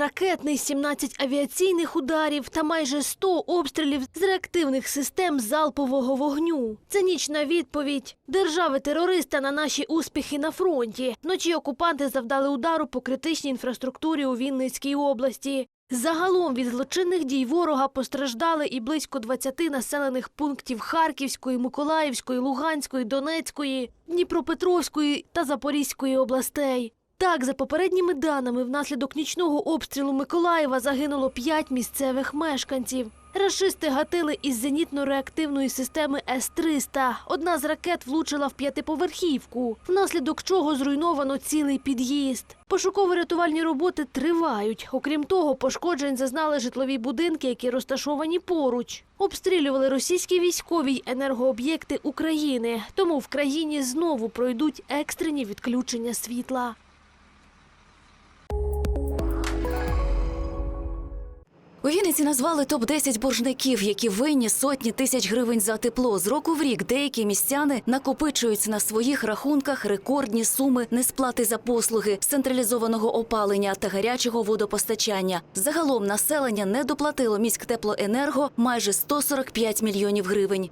ракетний, 17 авіаційних ударів та майже 100 обстрілів з реактивних систем залпового вогню. Цинічна відповідь держави-терориста на наші успіхи на фронті. Вночі окупанти завдали удару по критичній інфраструктурі у Вінницькій області. Загалом від злочинних дій ворога постраждали і близько 20 населених пунктів Харківської, Миколаївської, Луганської, Донецької, Дніпропетровської та Запорізької областей. Так, за попередніми даними, внаслідок нічного обстрілу Миколаєва загинуло 5 місцевих мешканців. Рашисти гатили із зенітно-реактивної системи С-300. Одна з ракет влучила в п'ятиповерхівку, внаслідок чого зруйновано цілий під'їзд. Пошуково-рятувальні роботи тривають. Окрім того, пошкоджень зазнали житлові будинки, які розташовані поруч. Обстрілювали російські військові й енергооб'єкти України. Тому в країні знову пройдуть екстрені відключення світла. У Вінниці назвали топ-10 боржників, які винні сотні тисяч гривень за тепло. З року в рік деякі містяни накопичують на своїх рахунках рекордні суми несплати за послуги централізованого опалення та гарячого водопостачання. Загалом населення не доплатило міськтеплоенерго майже 145 мільйонів гривень.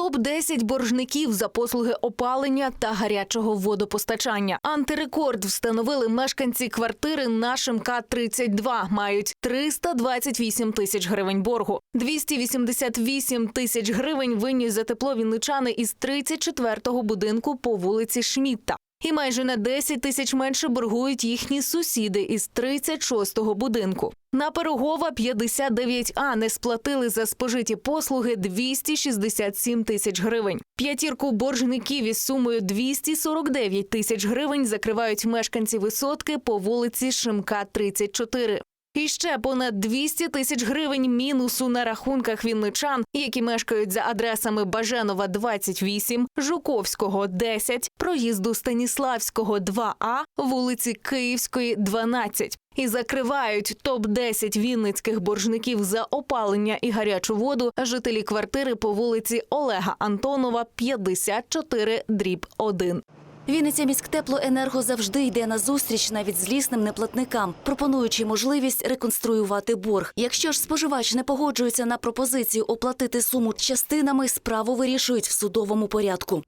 Топ-10 боржників за послуги опалення та гарячого водопостачання. Антирекорд встановили мешканці квартири на Шимка 32. Мають 328 тисяч гривень боргу. 288 тисяч гривень винні за тепло вінничани із 34-го будинку по вулиці Шмітта. І майже на 10 тисяч менше боргують їхні сусіди із 36-го будинку. На Пирогова 59А не сплатили за спожиті послуги 267 тисяч гривень. П'ятірку боржників із сумою 249 тисяч гривень закривають мешканці висотки по вулиці Шимка 34. І ще понад 200 тисяч гривень мінусу на рахунках вінничан, які мешкають за адресами Баженова 28, Жуковського 10, проїзду Станіславського 2А, вулиці Київської 12. І закривають топ-10 вінницьких боржників за опалення і гарячу воду жителі квартири по вулиці Олега Антонова 54 дріб 1. Вінниця міськтеплоенерго завжди йде на зустріч навіть злісним неплатникам, пропонуючи можливість реконструювати борг. Якщо ж споживач не погоджується на пропозицію оплатити суму частинами, справу вирішують в судовому порядку.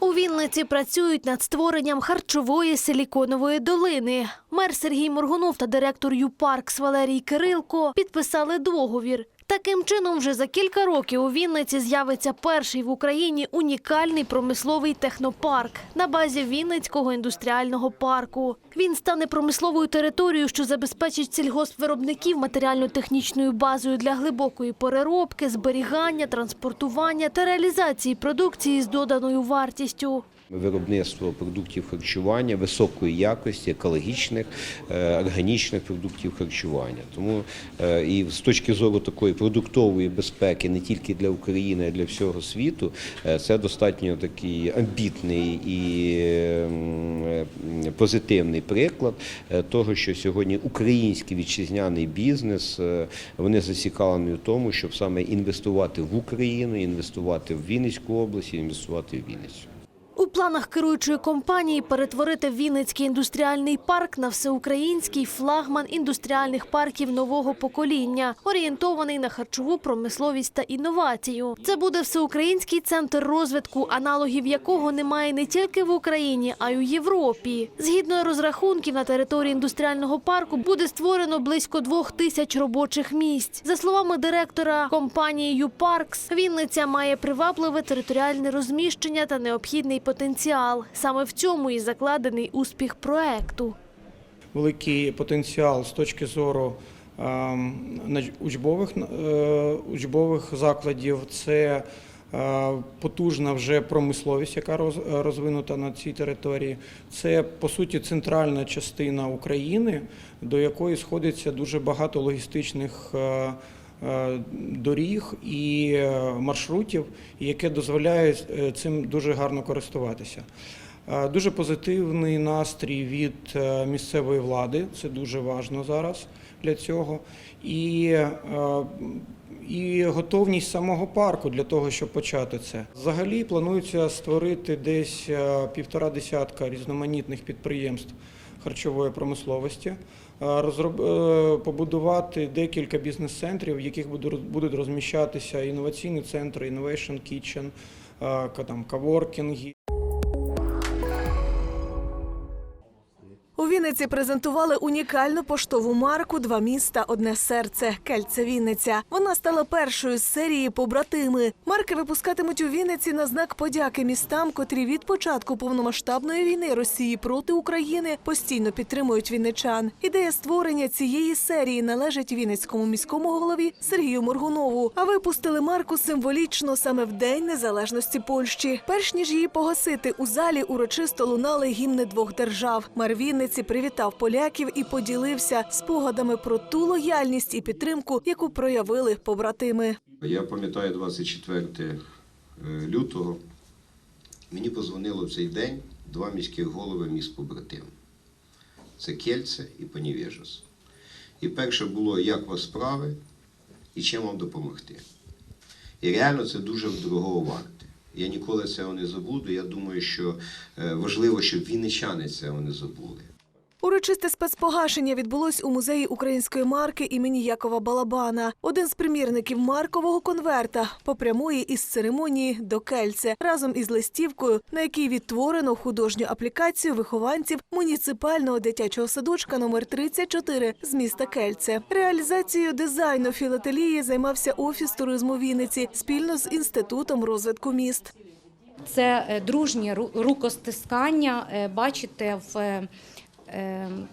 У Вінниці працюють над створенням харчової силіконової долини. Мер Сергій Моргунов та директор ЮПаркс Валерій Кирилко підписали договір. Таким чином, вже за кілька років у Вінниці з'явиться перший в Україні унікальний промисловий технопарк на базі Вінницького індустріального парку. Він стане промисловою територією, що забезпечить сільгоспвиробників матеріально-технічною базою для глибокої переробки, зберігання, транспортування та реалізації продукції з доданою вартістю. Виробництво продуктів харчування високої якості, екологічних, е, органічних продуктів харчування. Тому е, і з точки зору такої продуктової безпеки не тільки для України, а й для всього світу, е, це достатньо такий амбітний і позитивний приклад того, що сьогодні український вітчизняний бізнес вони зацікавлені в тому, щоб саме інвестувати в Україну, інвестувати в Вінницьку область, інвестувати в Вінницю. Планах керуючої компанії перетворити Вінницький індустріальний парк на всеукраїнський флагман індустріальних парків нового покоління, орієнтований на харчову промисловість та інновацію. Це буде всеукраїнський центр розвитку, аналогів якого немає не тільки в Україні, а й у Європі. Згідно розрахунків, на території індустріального парку буде створено близько двох тисяч робочих місць. За словами директора компанії «Юпаркс», Вінниця має привабливе територіальне розміщення та необхідний потенціал. Саме в цьому і закладений успіх проекту. великий потенціал з точки зору ем, учбових, е, учбових закладів. Це е, потужна вже промисловість, яка розвинута на цій території. Це по суті центральна частина України, до якої сходиться дуже багато логістичних. Е, Доріг і е, маршрутів, яке дозволяє е, цим дуже гарно користуватися. Дуже позитивний настрій від місцевої влади, це дуже важливо зараз. для цього, і, і готовність самого парку для того, щоб почати це. Взагалі планується створити десь півтора десятка різноманітних підприємств харчової промисловості, побудувати декілька бізнес-центрів, в яких будуть розміщатися інноваційні центри, Innovation Kitchen, е, там, каворкінги. У Вінниці презентували унікальну поштову марку Два міста, одне серце Кельце Вінниця. Вона стала першою з серії побратими. Марки випускатимуть у Вінниці на знак подяки містам, котрі від початку повномасштабної війни Росії проти України постійно підтримують вінничан. Ідея створення цієї серії належить Вінницькому міському голові Сергію Моргунову. А випустили марку символічно саме в День Незалежності Польщі. Перш ніж її погасити, у залі урочисто лунали гімни двох держав. Мер Вінниці привітав поляків і поділився спогадами про ту лояльність і підтримку, яку проявили побратими. Я пам'ятаю 24 е, лютого. Мені позвонило в цей день два міських голови міст побратим. Це Кельце і Панівежос. І перше було, як вас справи і чим вам допомогти. І реально це дуже дорого варте. Я ніколи цього не забуду. Я думаю, що е, важливо, щоб вінничани цього не забули. Урочисте спецпогашення відбулось у музеї української марки імені Якова Балабана. Один з примірників маркового конверта попрямує із церемонії до Кельце разом із листівкою, на якій відтворено художню аплікацію вихованців муніципального дитячого садочка номер 34 з міста Кельце. Реалізацією дизайну філателії займався офіс туризму Вінниці спільно з інститутом розвитку міст. Це е, дружнє рукостискання, е, бачите, в е,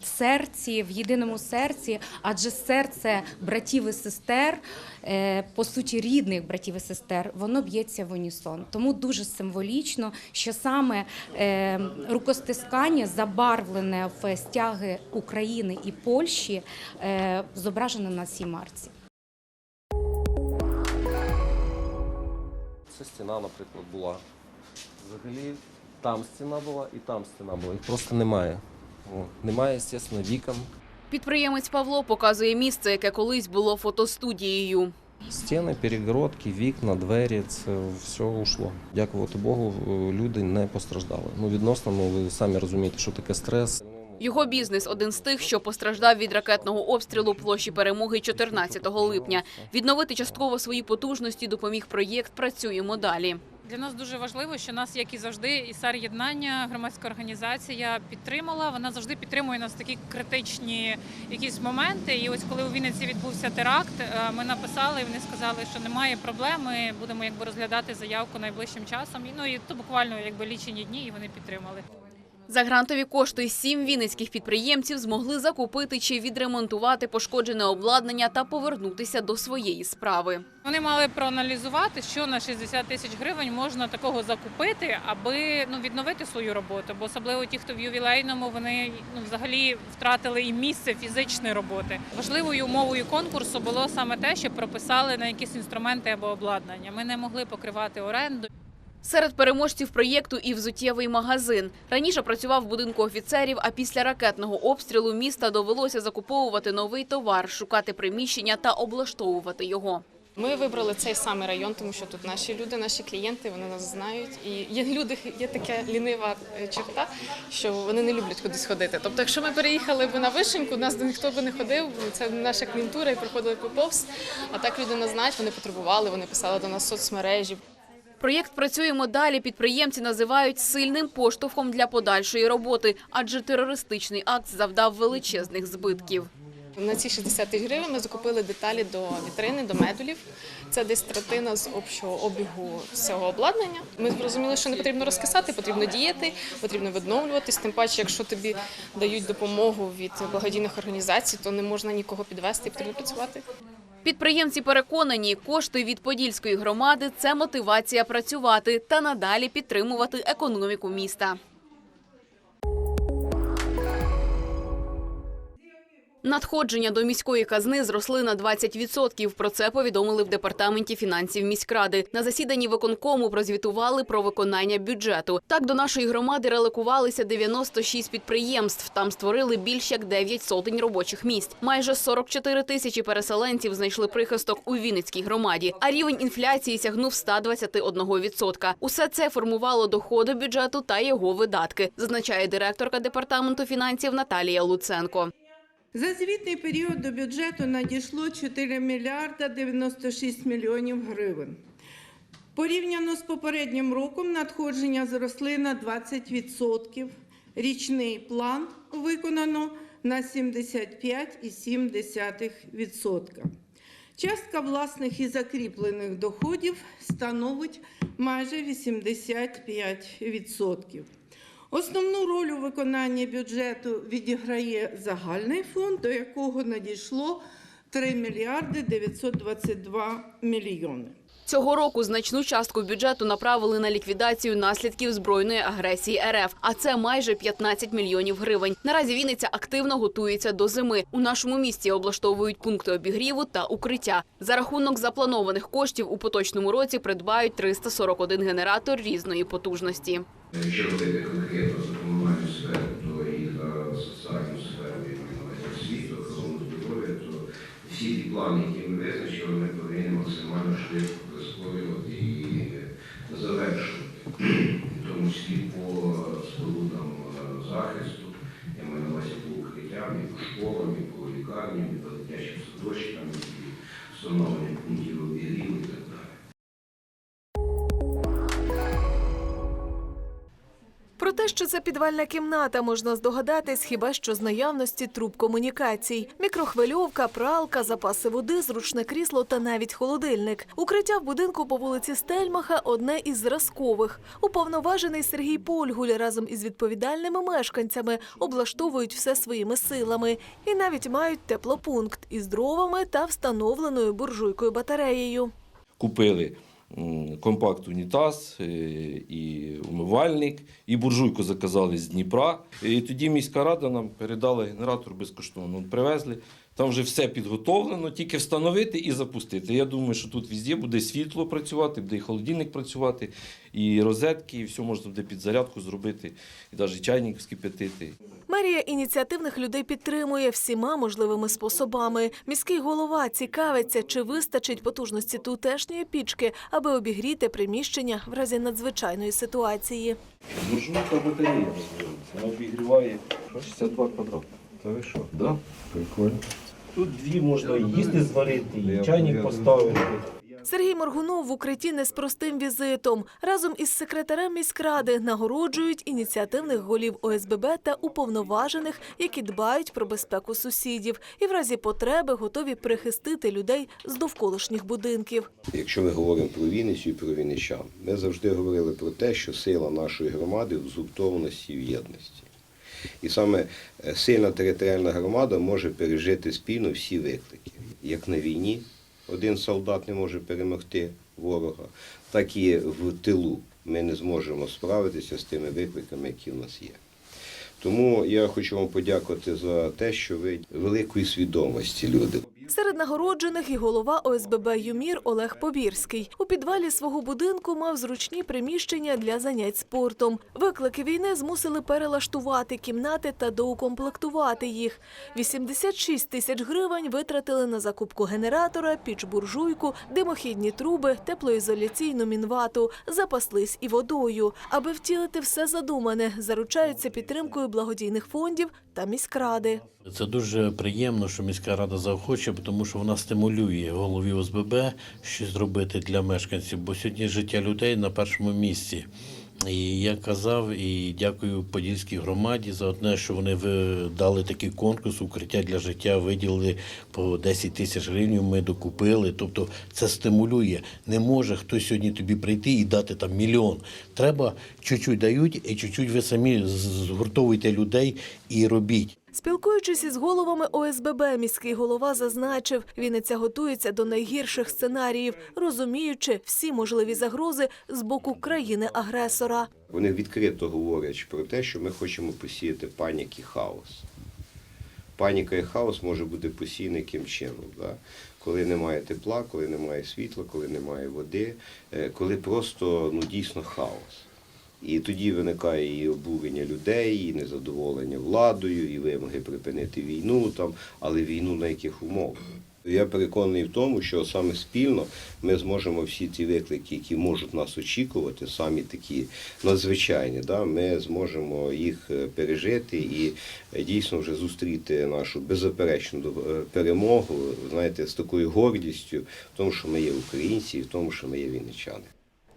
серці, в єдиному серці, адже серце братів і сестер, е, по суті, рідних братів і сестер, воно б'ється в унісон. Тому дуже символічно, що саме е, рукостискання, забарвлене в стяги України і Польщі, е, зображено на цій марці. Це стіна, наприклад, була. Взагалі там стіна була і там стіна була. Їх просто немає. О, немає, звісно, вікон. Підприємець Павло показує місце, яке колись було фотостудією. Стіни, перегородки, вікна, двері це все ушло. Дякувати Богу, люди не постраждали. Ну, відносно, ну ви самі розумієте, що таке стрес. Його бізнес один з тих, що постраждав від ракетного обстрілу площі перемоги 14 липня. Відновити частково свої потужності допоміг проєкт Працюємо далі. Для нас дуже важливо, що нас, як і завжди, ІСАР єднання, громадська організація підтримала. Вона завжди підтримує нас в такі критичні якісь моменти. І ось коли у Вінниці відбувся теракт, е, ми написали, і вони сказали, що немає проблеми. Будемо якби розглядати заявку найближчим часом. І ну і то буквально якби лічені дні, і вони підтримали. За грантові кошти сім вінницьких підприємців змогли закупити чи відремонтувати пошкоджене обладнання та повернутися до своєї справи. Вони мали проаналізувати, що на 60 тисяч гривень можна такого закупити, аби ну відновити свою роботу. Бо особливо ті, хто в ювілейному, вони ну взагалі втратили і місце фізичної роботи. Важливою умовою конкурсу було саме те, що прописали на якісь інструменти або обладнання. Ми не могли покривати оренду. Серед переможців проєкту і взуттєвий магазин. Раніше працював в будинку офіцерів, а після ракетного обстрілу міста довелося закуповувати новий товар, шукати приміщення та облаштовувати його. Ми вибрали цей самий район, тому що тут наші люди, наші клієнти, вони нас знають. І є люди, є така лінива е, черта, що вони не люблять кудись ходити. Тобто, якщо ми переїхали б на вишеньку, нас ніхто би не ходив, це наша клієнтура і проходили б повз. А так люди нас знають, вони потребували, вони писали до нас в соцмережі. Проєкт «Працюємо далі» підприємці називають сильним поштовхом для подальшої роботи, адже терористичний акт завдав величезних збитків. На ці 60 тисяч гривень ми закупили деталі до вітрини, до медулів. Це десь третина з общого обігу всього обладнання. Ми зрозуміли, що не потрібно розкисати, потрібно діяти, потрібно відновлюватись. Тим паче, якщо тобі дають допомогу від благодійних організацій, то не можна нікого підвести і потрібно працювати. Підприємці переконані, кошти від Подільської громади – це мотивація працювати та надалі підтримувати економіку міста. Надходження до міської казни зросли на 20%. Про це повідомили в департаменті фінансів міськради. На засіданні виконкому прозвітували про виконання бюджету. Так до нашої громади релокувалися 96 підприємств. Там створили більш як 9 сотень робочих місць. Майже 44 тисячі переселенців знайшли прихисток у Вінницькій громаді. А рівень інфляції сягнув 121%. Усе це формувало доходи бюджету та його видатки, зазначає директорка департаменту фінансів Наталія Луценко. За звітний період до бюджету надійшло 4 мільярда 96 мільйонів гривень. Порівняно з попереднім роком надходження зросли на 20%. Річний план виконано на 75,7%. Частка власних і закріплених доходів становить майже 85%. Основну роль у виконанні бюджету відіграє загальний фонд, до якого надійшло 3 мільярди 922 мільйони. Цього року значну частку бюджету направили на ліквідацію наслідків збройної агресії РФ, а це майже 15 мільйонів гривень. Наразі Вінниця активно готується до зими. У нашому місті облаштовують пункти обігріву та укриття. За рахунок запланованих коштів у поточному році придбають 341 генератор різної потужності. Якщо говорити конкретно за комунальну сферу, і за соціальну сферу, навіть освіту, охорону здоров'я, то всі плани, які ми визначили, ми повинні максимально швидко прискорювати і завершувати. В тому числі по що це підвальна кімната, можна здогадатись хіба що з наявності труб комунікацій. Мікрохвильовка, пралка, запаси води, зручне крісло та навіть холодильник. Укриття в будинку по вулиці Стельмаха одне із зразкових. Уповноважений Сергій Польгуль разом із відповідальними мешканцями облаштовують все своїми силами і навіть мають теплопункт із дровами та встановленою буржуйкою батареєю. купили м, компакт-унітаз е, і умивальник, і буржуйку заказали з Дніпра. І тоді міська рада нам передала генератор безкоштовно. Привезли. Там вже все підготовлено, тільки встановити і запустити. Я думаю, що тут везде буде світло працювати, буде і холодильник працювати, і розетки, і все можна буде під зарядку зробити, і навіть чайник вскипятити. Мерія ініціативних людей підтримує всіма можливими способами. Міський голова цікавиться, чи вистачить потужності тутешньої пічки, аби обігріти приміщення в разі надзвичайної ситуації. Буржуйка батарея вона обігріває 62 квадрати. Та ви що? Да? Прикольно. Тут дві можна і їсти зварити, і чайник поставити. Сергій Моргунов в укритті не з простим візитом. Разом із секретарем міськради нагороджують ініціативних голів ОСББ та уповноважених, які дбають про безпеку сусідів і в разі потреби готові прихистити людей з довколишніх будинків. Якщо ми говоримо про Вінницю і про вінничан, ми завжди говорили про те, що сила нашої громади в згуртованості і в єдності. І саме е, сильна територіальна громада може пережити спільно всі виклики. Як на війні один солдат не може перемогти ворога, так і в тилу ми не зможемо справитися з тими викликами, які в нас є. Тому я хочу вам подякувати за те, що ви великої свідомості люди. Серед нагороджених і голова ОСББ «Юмір» Олег Побірський. У підвалі свого будинку мав зручні приміщення для занять спортом. Виклики війни змусили перелаштувати кімнати та доукомплектувати їх. 86 тисяч гривень витратили на закупку генератора, піч-буржуйку, димохідні труби, теплоізоляційну мінвату, запаслись і водою. Аби втілити все задумане, заручаються підтримкою благодійних фондів та міськради. Це дуже приємно, що міська рада заохочує, тому що вона стимулює голові ОСББ щось зробити для мешканців, бо сьогодні життя людей на першому місці. І я казав і дякую Подільській громаді за одне, що вони дали такий конкурс укриття для життя, виділили по 10 тисяч гривень. Ми докупили. Тобто це стимулює. Не може хтось сьогодні тобі прийти і дати там мільйон. Треба чуть-чуть дають, і чуть-чуть ви самі згуртовуйте людей і робіть. Спілкуючись із головами ОСББ, міський голова зазначив, Вінниця готується до найгірших сценаріїв, розуміючи всі можливі загрози з боку країни-агресора. Вони відкрито говорять про те, що ми хочемо посіяти панік і хаос. паніка і хаос може бути постійно яким чином. Да? Коли немає тепла, коли немає світла, коли немає води, е, коли просто ну, дійсно хаос. І тоді виникає і обурення людей, і незадоволення владою, і вимоги припинити війну, там, але війну на яких умовах. Я переконаний в тому, що саме спільно ми зможемо всі ті виклики, які можуть нас очікувати, самі такі надзвичайні, да, ми зможемо їх е, пережити і е, дійсно вже зустріти нашу беззаперечну е, перемогу, знаєте, з такою гордістю в тому, що ми є українці, і в тому, що ми є вінничани.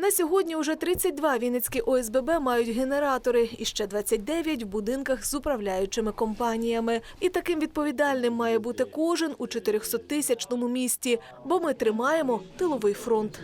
На сьогодні уже 32 вінницькі ОСББ мають генератори, і ще 29 в будинках з управляючими компаніями. І таким відповідальним має бути кожен у 400-тисячному місті, бо ми тримаємо тиловий фронт.